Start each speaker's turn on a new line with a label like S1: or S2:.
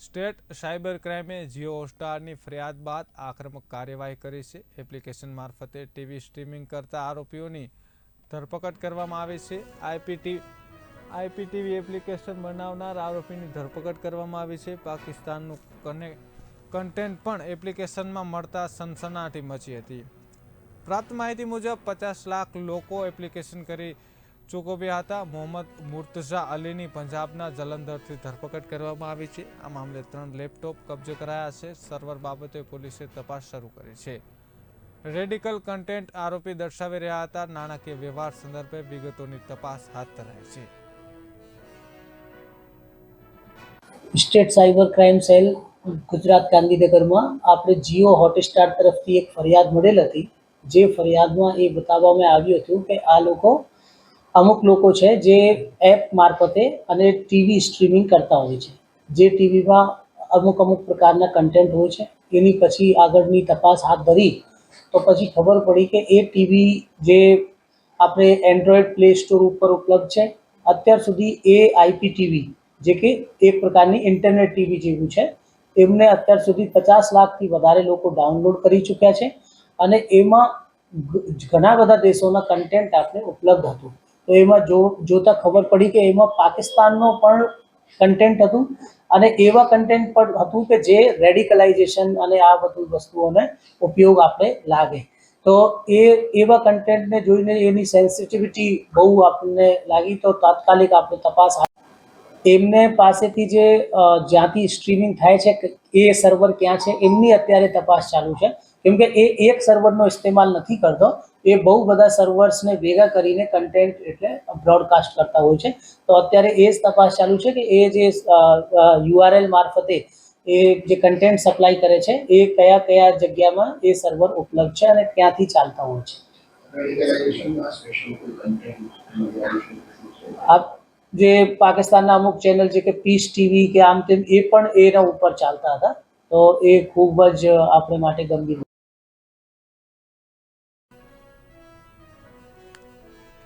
S1: State cyber ક્રાઇમે જીઓ સ્ટારની ફરિયાદ બાદ આક્રમક કાર્યવાહી કરી છે. એપ્લિકેશન મારફતે ટીવી સ્ટ્રીમિંગ કરતા આરોપીઓની ધરપકડ કરવામાં આવી છે. આઈપીટી આઈપીટીવી એપ્લિકેશન બનાવનાર આરોપીની ધરપકડ કરવામાં આવી છે. પાકિસ્તાનનું કને, કન્ટેન્ટ પણ એપ્લિકેશનમાં મળતા સનસનાટી મચી હતી. પ્રાપ્ત માહિતી મુજબ પચાસ લાખ લોકો એપ્લિકેશન કરી ચૂકવ્યા હતા. મોહમ્મદ મુર્તઝા અલીની પંજાબના જલંધરથી ધરપકડ કરવામાં આવી છે. આ મામલે ત્રણ લેપટોપ કબજે કરાયા છે. સર્વર બાબતે પોલીસે તપાસ શરૂ કરી છે. રેડિકલ કન્ટેન્ટ આરોપી દર્શાવી રહ્યા હતા. નાણાકીય વ્યવહાર સંદર્ભે વિગતોની તપાસ હાથ ધરાઈ છે.
S2: State cyber crime cell Gujarat ગાંધીનગરમાં આપણે જીઓ હોટસ્ટાર તરફથી એક ફરિયાદ મળેલ હતી. જે ફરિયાદમાં એ બતાવવામાં આવ્યું હતું કે આ લોકો અમુક લોકો છે જે એપ મારફતે અને ટીવી સ્ટ્રીમિંગ કરતા હોય છે. જે ટીવીમાં અમુક અમુક પ્રકારના કન્ટેન્ટ હોય છે. એની પછી આગળની તપાસ હાથ ધરી તો પછી ખબર પડી કે એ ટીવી જે આપણે એન્ડ્રોઈડ પ્લે સ્ટોર ઉપર ઉપલબ્ધ છે, અત્યાર સુધી એ આઈપી ટીવી જે કે એક પ્રકારની ઇન્ટરનેટ ટીવી જેવું છે, એમને અત્યાર સુધી પચાસ લાખથી વધારે લોકો ડાઉનલોડ કરી ચૂક્યા છે અને એમાં ઘણા બધા દેશોના કન્ટેન્ટ આપણે ઉપલબ્ધ હતું. તો એમાં જો, જોતાં ખબર પડી કે એમાં પાકિસ્તાનનો પણ કન્ટેન્ટ હતું અને એવા કન્ટેન્ટ પણ હતું કે જે રેડિકલાઇઝેશન અને આ બધું વસ્તુઓને ઉપયોગ આપણે લાગે. તો એ, એવા કન્ટેન્ટને જોઈને એની સેન્સિટિવિટી બહુ આપણને લાગી તો તાત્કાલિક આપણે તપાસ એમને પાસેથી જે જ્યાંથી સ્ટ્રીમિંગ થાય છે એ સર્વર ક્યાં છે એમની અત્યારે તપાસ ચાલુ છે. કેમ કે એ એક સર્વરનો ઇસ્તેમાલ નથી કરતો. એ બહુ બધા સર્વર્સને ભેગા કરીને કન્ટેન્ટ એટલે બ્રોડકાસ્ટ કરતા હોય છે. તો અત્યારે એ જ તપાસ ચાલુ છે કે એ જે યુઆરએલ મારફતે એ જે કન્ટેન્ટ સપ્લાય કરે છે, એ કયા કયા જગ્યામાં એ સર્વર ઉપલબ્ધ છે અને ક્યાંથી ચાલતા હોય છે.
S3: રેડિકલાઇઝેશનમાં સ્પેશિયલ કોઈ કન્ટેન્ટ
S2: આ જે પાકિસ્તાનના અમુક ચેનલ છે કે પીસ ટીવી કે આમ તેમ, એ પણ એના ઉપર ચાલતા હતા. તો એ ખૂબ જ આપણે માટે ગંભીર